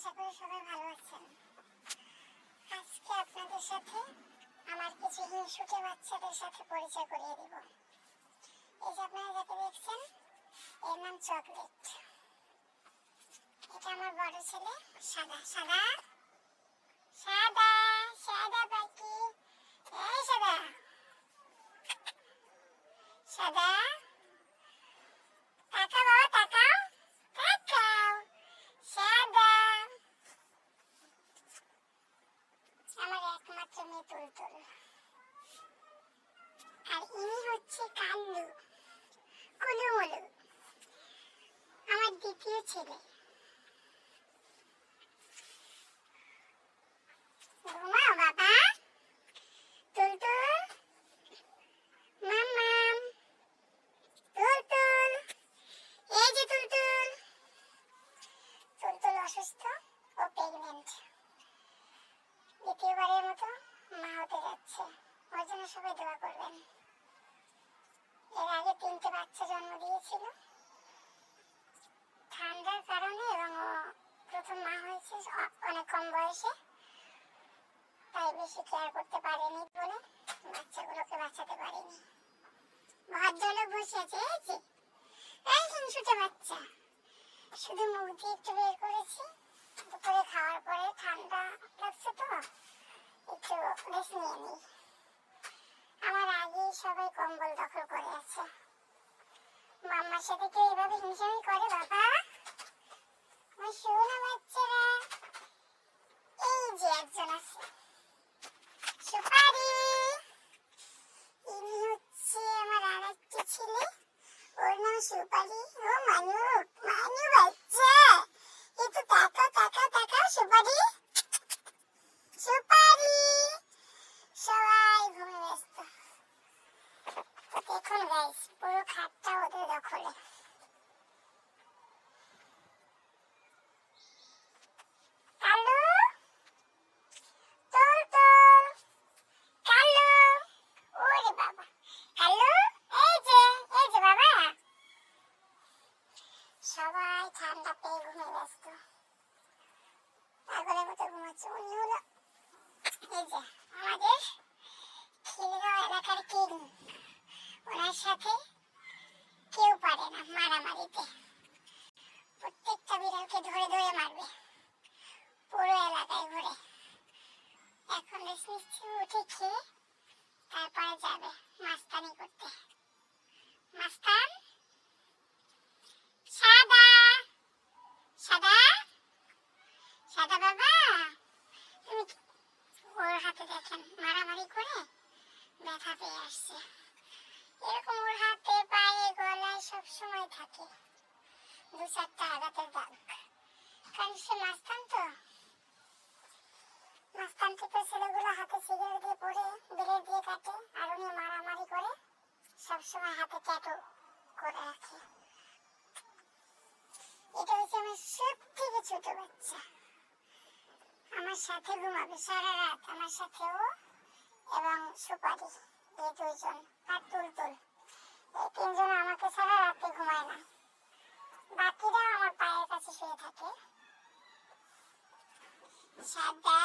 আশা করি সবাই ভালো আছেন। আজকে আপনাদের সাথে আমার কিছু হিংসুটে বাচ্চাদের সাথে পরিচয় করিয়ে দিব। এই যে আপনারা যাকে দেখছেন, এর নাম চকলেট। এটা আমার বড় ছেলে, সাদা সাদা সাদা সাদা পাখি এই সাদা সাদা তাকাও বাবা তাকাও তাকাও সাদা আমার একমাত্র মেয়ে তুলতুল আর ইনি হচ্ছে কাল্লু কুলুমুলু আমার দ্বিতীয় ছেলে। ঘুমাও বাবা। তুলতুল। মাম্মাম তুলতুল। এই যে তুলতুল। তুলতুল অসুস্থ ও প্রেগনেন্ট দ্বিতীয়বারের মতো মা হতে যাচ্ছে। ওর জন্য সবাই দোয়া করবেন। তিনটে বাচ্চা জন্ম দিয়েছিল। ঠান্ডার কারণে এবং ও প্রথম মা হয়েছে অনেক কম বয়সে। তাই বেশি কেয়ার করতে পারেনি বলে বাচ্চাগুলোকে বাঁচাতে পারেনি। ভদ্রলোক বসে আছে, এই যে, এই হিংসুটে বাচ্চা। শুধু মুখ দিয়ে একটু বের করেছি। দুপুরে খাওয়ার পরে ঠান্ডা লাগছে তো, একটু রেস্ট নিয়ে নিই। আমার আগেই সবাই কম্বল দখল করে আছে। মাম্মার সাথে কেউ এভাবে হিংসামি করে বাবা। আমার বাচ্চারা, এই যে একজন আছে। সুপারি, ইনি হচ্ছে আমার আর একটি ছেলে। ওর নাম সুপারি। ও মানু মানু বাচ্চা। একটু তাকাও তাকাও তাকাও, সুপারি। সুপারি সবাই ঘুমে ব্যস্ত তো দেখুন গাইস পুরো খাটটা ওদের দখলে কালু তুল তুল কালু ওরে বাবা কালু এই যে এই যে বাবা সবাই ঠান্ডা পেয়ে ঘুমে ব্যস্ত পাগলের মতো ঘুমাচ্ছে উনি হলো এই যে আমাদের খিলগাঁও এলাকার কিং ওনার সাথে কেউ পারে না মারামারিতে প্রত্যেকটা বিড়ালকে ধরে ধরে মারবে পুরো এলাকায় ঘুরে রেস্ট নিচ্ছে উঠে তারপরে যাবে মাস্তানি করতে। মাস্তান? সাদা? সাদা? সাদা বাবা? তুমি ওর হাতে দেখেন মারামারি করে? ব্যথা পেয়ে আসছে। এরকম ওর হাতে পায়ে গলায় সব সময় থাকে। দু চারটা আঘাতের দাগ। কারণ সে মাস্তান তো। মাস্তান থেকে দিয়ে পরে ব্লেড দিয়ে কাটে, আর উনি মারামারি করে সবসময় হাতে ট্যাটু করে রাখে। এটা হচ্ছে আমার সব থেকে ছোট বাচ্চা। আমার সাথে ঘুমাবে সারা রাত, আমার সাথে ও এবং সুপারি আর এই তিনজন আমাকে ছাড়া রাতে ঘুমায় না। বাকিরা আমার পায়ের কাছে শুয়ে থাকে। সাদা